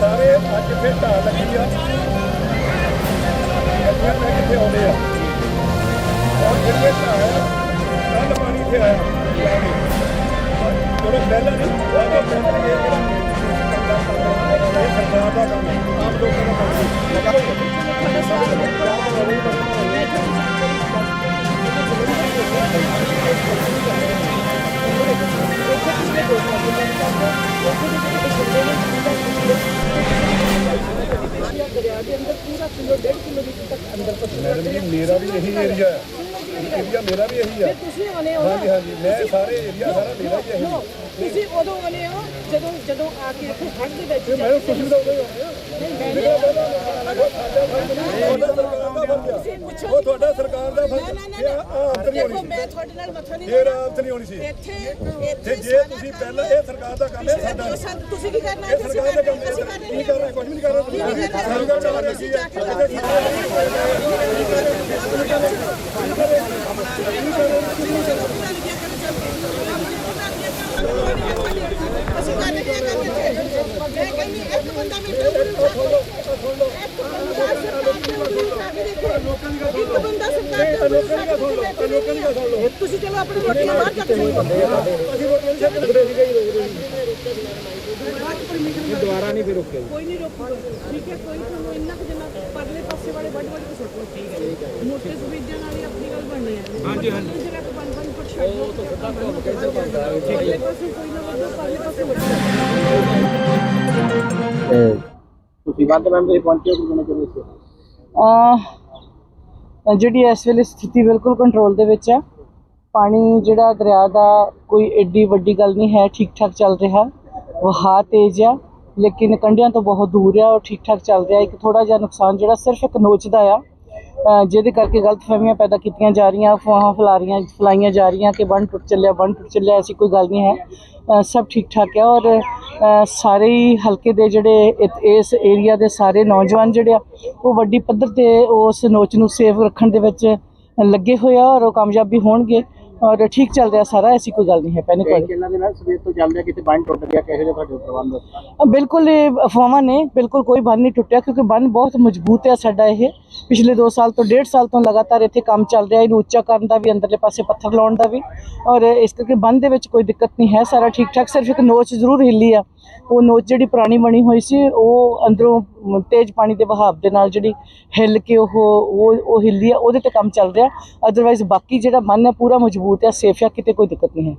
ਸਾਰੇ ਅੱਜ ਫਿਰ ਢਾਲ ਲੱਗੀ ਆ। ਅੱਗੇ ਮੈਂ ਕਿੱਥੇ ਆਉਂਦੇ ਆ। ਔਰ ਜਿਹੜੇ ਢਾਲ ਕੱਲ ਪਾਣੀ ਤੇ ਆਇਆ। ਚਲੋ ਪਹਿਲਾਂ ਨਹੀਂ, ਉਹ ਪਹਿਲਾਂ ਇਹ ਜਿਹੜਾ ਇਹ ਸਰਕਾਰ ਦਾ ਕੰਮ ਹੈ, ਆਮ ਲੋਕਾਂ ਦਾ ਕੰਮ ਹੈ। ਲਗਾ ਲਓ ਨਹੀਂ ਮੈਡਮ ਜੀ ਮੇਰਾ ਵੀ ਇਹੀ ਏਰੀਆ ਹੈ ਏਰੀਆ ਮੇਰਾ ਵੀ ਇਹੀ ਹੈ ਤੁਸੀਂ ਆਉਨੇ ਹੋ ਨਾ ਹਾਂਜੀ ਹਾਂਜੀ ਮੈਂ ਸਾਰੇ ਏਰੀਆ ਸਾਰਾ ਮੇਰਾ ਹੀ ਇਹੀ ਤੁਸੀਂ ਉਦੋਂ ਆਉਨੇ ਹੋ ਜਦੋਂ ਜਦੋਂ ਆ ਕੇ ਇੱਥੇ ਖੜ ਦੇ ਵਿੱਚ ਮੈਂ ਕੁਝ ਵੀ ਦਊਗਾ ਉਹ ਤੁਹਾਡਾ ਸਰਕਾਰ ਦਾ ਨਾ ਫਰਜ਼ ਨਾ ਇਹ ਨਾ ਆਪ ਨਹੀਂ ਦੇਖੋ ਮੈਂ ਤੁਹਾਡੇ ਨਾਲ ਮੱਥਾ ਨਹੀਂ ਇਹ ਆਪ ਨਹੀਂ ਹੋਣੀ ਸੀ। ਇੱਥੇ ਇੱਥੇ ਜੇ ਤੁਸੀਂ ਪਹਿਲਾਂ ਇਹ ਸਰਕਾਰ ਦਾ ਕੰਮ ਹੈ ਸਾਡਾ ਤੁਸੀਂ ਕੀ ਕਰਨਾ ਸਰਕਾਰ ਦਾ ਕੰਮ ਹੈ ਕਰ ਰਹੇ ਕੁਝ ਵੀ ਨਹੀਂ ਕਰ ਰਹੇ। ਸਰਕਾਰ ਚਲਾ ਰਹੀ ਸੀ ਅਸੀਂ ਕਰਨੇ ਕੀ ਕਰਨੇ ਮੈਂ ਕਹਿੰਦੀ ਇੱਕ ਬੰਦਾ ਵੀ ਇੱਕ ਬੰਦਾ ਸਰਕਾਰ ਦੇ ਲੋਕਾਂ ਦੀ ਸੁਣ ਲਓ ਲੋਕਾਂ ਦੀ ਸੁਣ ਲਓ। ਤੁਸੀਂ ਚਲੋ ਆਪਣੀ ਰੋਟੀਆਂ ਬਾਹਰ ਜਾ ਕੇ ਖਾਓ ਅਸੀਂ ਵੋਟਾਂ ਨਹੀਂ ਸਕਦੇ ਸੀਗੇ ਦੁਬਾਰਾ ਨਹੀਂ ਫਿਰ ਰੁਕੇ ਕੋਈ ਨਹੀਂ ਰੋਕੂਗਾ। ਠੀਕ ਹੈ ਕੋਈ ਤੁਹਾਨੂੰ ਇੰਨਾ ਕੁ ਜਿੰਨਾ ਪਰਲੇ ਪਾਸੇ ਵਾਲੇ ਵੱਡ ਵੱਡ ਕੇ ਸੁੱਟੋ ਠੀਕ ਹੈ ਮੋਟੇ ਸੁਵਿਧਾ ਨਾਲ ਹੀ ਆਪਣੀ ਗੱਲ ਬਣਨੀ ਹੈ। ਹਾਂਜੀ ਹਾਂਜੀ। ਜਿਹੜਾ ਕੋ ਬਣ ਬਣ ਫੁੱਟ ਛੱਡ ਉਹ ਤਾਂ ਸਿੱਧਾ ਤੁਹਾਨੂੰ ਕਹਿੰਦੇ ਬੰਦਾ ਪਰਲੇ ਪਾਸੇ ਕੋਈ ਨਾ ਵੱਡੋ ਪਰਲੇ ਪਾਸੇ ਵੱਡੋ ਤੁਸੀਂ ਵੱਧ ਮੈਮ ਤੁਸੀਂ ਪਹੁੰਚੇ ਹੋ ਕਿੰਨੇ ਚਿਰ ਵਿੱਚ ਅਹ ਜਿਹੜੀ ਇਸ ਵੇਲੇ ਸਥਿਤੀ ਬਿਲਕੁਲ ਕੰਟਰੋਲ ਦੇ ਵਿੱਚ ਹੈ। ਪਾਣੀ ਜਿਹੜਾ ਦਰਿਆ ਦਾ ਕੋਈ ਏਡੀ ਵੱਡੀ ਗੱਲ ਨਹੀਂ ਹੈ ਠੀਕ ਠਾਕ ਚੱਲ ਰਿਹਾ। ਵਹਾਅ ਤੇਜ਼ ਆ, ਲੇਕਿਨ ਕੰਢਿਆਂ ਤੋਂ ਬਹੁਤ ਦੂਰ ਆ ਔਰ ਠੀਕ ਠਾਕ ਚੱਲ ਰਿਹਾ। ਇੱਕ ਥੋੜਾ ਜਿਹਾ ਨੁਕਸਾਨ ਜਿਹੜਾ ਸਿਰਫ ਇੱਕ ਨੋਚ ਦਾ ਆ ਜਿਹਦੇ ਕਰਕੇ ਗਲਤਫਹਿਮੀਆਂ ਪੈਦਾ ਕੀਤੀਆਂ ਜਾ ਰਹੀਆਂ, ਅਫਵਾਹਾਂ ਫੈਲਾ ਰਹੀਆਂ ਫਲਾਈਆਂ ਜਾ ਰਹੀਆਂ ਕਿ ਬੰਨ ਟੁੱਟ ਚੱਲਿਆ, ਬੰਨ ਟੁੱਟ ਚੱਲਿਆ, ਐਸੀ ਕੋਈ ਗੱਲ ਨਹੀਂ ਹੈ। ਸਭ ਠੀਕ ਠਾਕ ਹੈ ਔਰ ਸਾਰੇ ਹੀ ਹਲਕੇ ਦੇ ਜਿਹੜੇ ਇਤ- ਇਸ ਏਰੀਆ ਦੇ ਸਾਰੇ ਨੌਜਵਾਨ ਜਿਹੜੇ ਆ, ਉਹ ਵੱਡੀ ਪੱਧਰ ਤੇ ਉਸ ਨੋਚ ਨੂੰ ਸੇਫ ਰੱਖਣ ਦੇ ਵਿੱਚ ਲੱਗੇ ਹੋਏ ਆ ਔਰ ਉਹ ਕਾਮਯਾਬੀ ਹੋਣਗੇ। ਔਰ ਠੀਕ ਚੱਲ ਰਿਹਾ ਸਾਰਾ ਐਸੀ ਕੋਈ ਗੱਲ ਨਹੀਂ ਹੈ ਪੈਨਿਕ ਵਾਲੀ। ਇਹਨਾਂ ਦੇ ਨਾਲ ਸਵੇਰ ਤੋਂ ਚੱਲ ਰਿਹਾ ਕਿਤੇ ਬੰਨ ਟੁੱਟ ਗਿਆ ਕਿਹੋ ਜਿਹੇ ਤੁਹਾਡੇ ਪ੍ਰਬੰਧ ਬਿਲਕੁਲ ਇਹ ਅਫਵਾਹਾਂ ਨੇ ਬਿਲਕੁਲ ਕੋਈ ਬੰਨ ਨਹੀਂ ਟੁੱਟਿਆ ਕਿਉਂਕਿ ਬੰਨ ਬਹੁਤ ਮਜ਼ਬੂਤ ਹੈ ਸਾਡਾ ਇਹ। ਪਿਛਲੇ 2 ਸਾਲ ਤੋਂ 1.5 ਸਾਲ ਤੋਂ ਲਗਾਤਾਰ ਇੱਥੇ ਕੰਮ ਚੱਲ ਰਿਹਾ ਇਹਨੂੰ ਉੱਚਾ ਕਰਨ ਦਾ ਵੀ ਅੰਦਰਲੇ ਪਾਸੇ ਪੱਥਰ ਲਾਉਣ ਦਾ ਵੀ। ਔਰ ਇਸ ਕਰਕੇ ਬੰਨ ਦੇ ਵਿੱਚ ਕੋਈ ਦਿੱਕਤ ਨਹੀਂ ਹੈ ਸਾਰਾ ਠੀਕ ਠਾਕ ਸਿਰਫ ਇੱਕ ਨੋਚ ਜ਼ਰੂਰ ਹਿੱਲੀ ਆ। ਉਹ ਨੋਚ ਜਿਹੜੀ ਪੁਰਾਣੀ ਬਣੀ ਹੋਈ ਸੀ, ਉਹ ਅੰਦਰੋਂ ਤੇਜ਼ ਪਾਣੀ ਦੇ ਵਹਾਅ ਦੇ ਨਾਲ ਜਿਹੜੀ ਹਿੱਲ ਕੇ ਉਹ ਉਹ ਉਹ ਹਿੱਲੀ ਆ, ਉਹਦੇ ਤੇ ਕੰਮ ਚੱਲ ਰਿਹਾ। ਅਦਰਵਾਈਜ਼ ਬਾਕੀ ਜਿਹੜਾ ਮਨ ਹੈ, ਪੂਰਾ ਮਜ਼ਬੂਤ ਹੈ ਸੇਫ ਹੈ, ਕਿਤੇ ਕੋਈ ਦਿੱਕਤ ਨਹੀਂ ਹੈ।